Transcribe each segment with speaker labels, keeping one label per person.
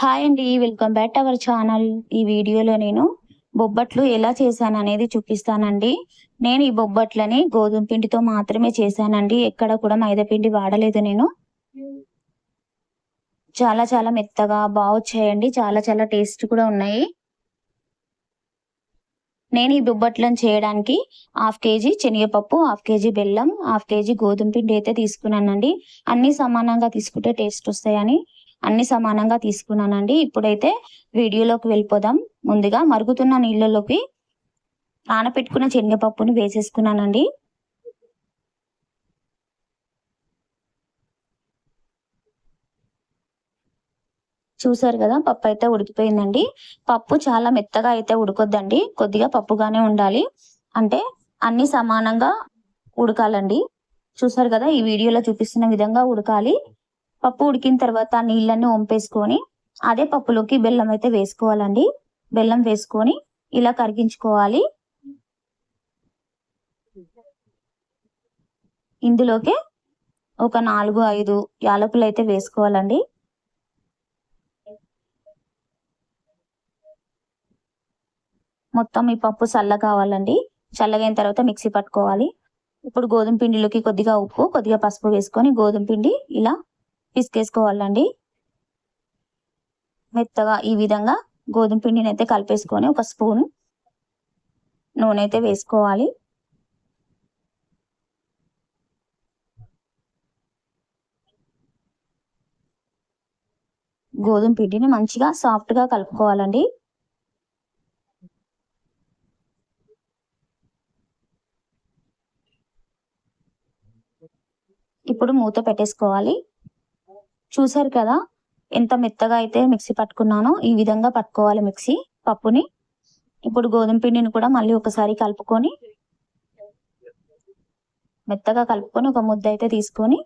Speaker 1: Hi అండి welcome back to our channel ఈ వీడియోలో నేను బొబ్బట్లు ఎలా చేశాను అనేది చూపిస్తానండి. నేను ఈ బొబ్బట్లని గోధుమ పిండితో మాత్రమే చేశానండి. ఎక్కడ కూడా మైదాపిండి వాడలేదు నేను. చాలా చాలా మెత్తగా బాగా వచ్చాయండి. చాలా చాలా టేస్ట్ కూడా ఉన్నాయి. నేను ఈ బొబ్బట్లను చేయడానికి హాఫ్ కేజీ శనగపప్పు హాఫ్ కేజీ బెల్లం హాఫ్ కేజీ గోధుమ పిండి అయితే తీసుకున్నానండి. అన్ని సమానంగా తీసుకుంటే టేస్ట్ వస్తాయని అన్ని సమానంగా తీసుకున్నానండి. ఇప్పుడైతే వీడియోలోకి వెళ్ళిపోదాం. ముందుగా మరుగుతున్న నీళ్ళలోకి నానపెట్టుకున్న శనగపప్పుని వేసేసుకున్నానండి. చూసారు కదా పప్పు అయితే ఉడికిపోయిందండి. పప్పు చాలా మెత్తగా అయితే ఉడకొద్దండి. కొద్దిగా పప్పుగానే ఉండాలి. అంటే అన్ని సమానంగా ఉడకాలండి. చూసారు కదా ఈ వీడియోలో చూపిస్తున్న విధంగా ఉడకాలి. పప్పు ఉడికిన తర్వాత నీళ్ళన్నీ వంపేసుకొని అదే పప్పులోకి బెల్లం అయితే వేసుకోవాలండి. బెల్లం వేసుకొని ఇలా కరిగించుకోవాలి. ఇందులోకి ఒక నాలుగు ఐదు యాలకులు అయితే వేసుకోవాలండి. మొత్తం ఈ పప్పు చల్ల కావాలండి. చల్లగైన తర్వాత మిక్సీ పట్టుకోవాలి. ఇప్పుడు గోధుమ పిండిలోకి కొద్దిగా ఉప్పు కొద్దిగా పసుపు వేసుకొని గోధుమ పిండి ఇలా పిసికేసుకోవాలండి మెత్తగా ఈ విధంగా గోధుమ పిండిని అయితే కలిపేసుకొని ఒక స్పూన్ నూనె అయితే వేసుకోవాలి. గోధుమ పిండిని మంచిగా సాఫ్ట్గా కలుపుకోవాలండి. ఇప్పుడు మూత పెట్టేసుకోవాలి. చూసారు కదా? ఎంత మెత్తగా అయితే మిక్సీ పట్టుకున్నానో ఈ విధంగా పట్టుకోవాలి మిక్సీ పప్పుని. ఇప్పుడు గోధుమ పిండిని కూడా మళ్ళీ ఒకసారి కలుపుకొని మెత్తగా కలుపుకొని ఒక ముద్ద అయితే తీసుకొని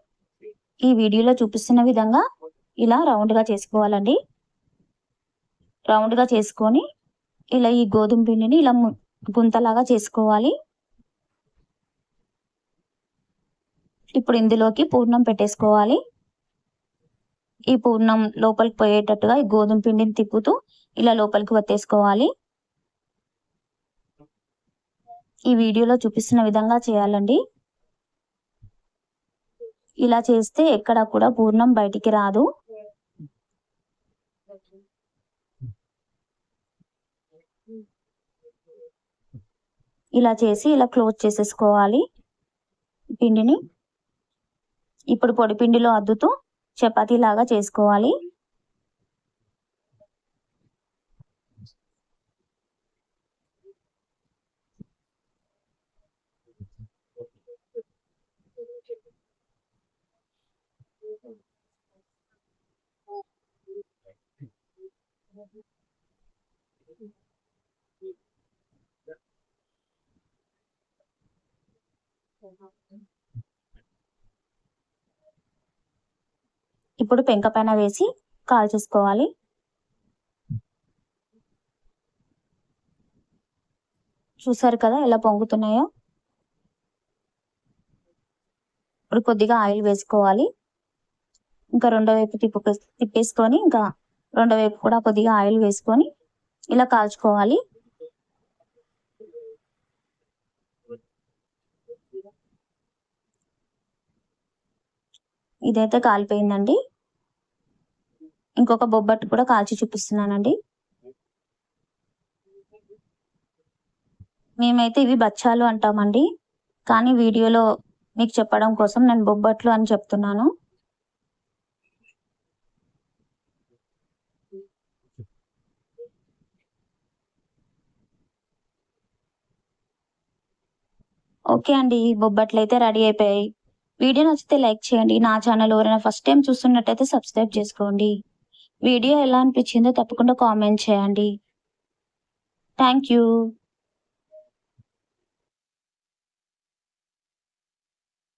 Speaker 1: ఈ వీడియోలో చూపిస్తున్న విధంగా ఇలా రౌండ్గా చేసుకోవాలండి. రౌండ్గా చేసుకొని ఇలా ఈ గోధుమ పిండిని ఇలా గుంతలాగా చేసుకోవాలి. ఇప్పుడు ఇందులోకి పూర్ణం పెట్టేసుకోవాలి. ఈ పూర్ణం లోపలికి పోయేటట్టుగా ఈ గోధుమ పిండిని తిప్పుతూ ఇలా లోపలికి వత్తేసుకోవాలి. ఈ వీడియోలో చూపిస్తున్న విధంగా చేయాలండి. ఇలా చేస్తే ఎక్కడ కూడా పూర్ణం బయటికి రాదు. ఇలా చేసి ఇలా క్లోజ్ చేసేసుకోవాలి పిండిని. ఇప్పుడు పొడి పిండిలో అద్దుతూ చపాతీ లాగా చేసుకోవాలి ఇప్పుడు పెంక పైన వేసి కాల్చేసుకోవాలి చూసారు కదా ఎలా పొంగుతున్నాయో? ఇప్పుడు కొద్దిగా ఆయిల్ వేసుకోవాలి. ఇంకా రెండో వైపు తిప్పు తిప్పేసుకొని ఇంకా రెండో వైపు కూడా కొద్దిగా ఆయిల్ వేసుకొని ఇలా కాల్చుకోవాలి. ఇదైతే కాలిపోయిందండి. ఇంకొక బొబ్బట్టు కూడా కాల్చి చూపిస్తున్నానండి. మేమైతే ఇవి బచ్చాలు అంటామండి. కానీ వీడియోలో మీకు చెప్పడం కోసం నేను బొబ్బట్లు అని చెప్తున్నాను. ఓకే అండి బొబ్బట్లు అయితే రెడీ అయిపోయాయి. వీడియో నచ్చితే లైక్ చేయండి. నా ఛానల్ ఎవరైనా ఫస్ట్ టైం చూస్తున్నట్టయితే సబ్స్క్రైబ్ చేసుకోండి. వీడియో ఎలా అనిపించిందో తప్పకుండా కామెంట్ చేయండి. Thank you.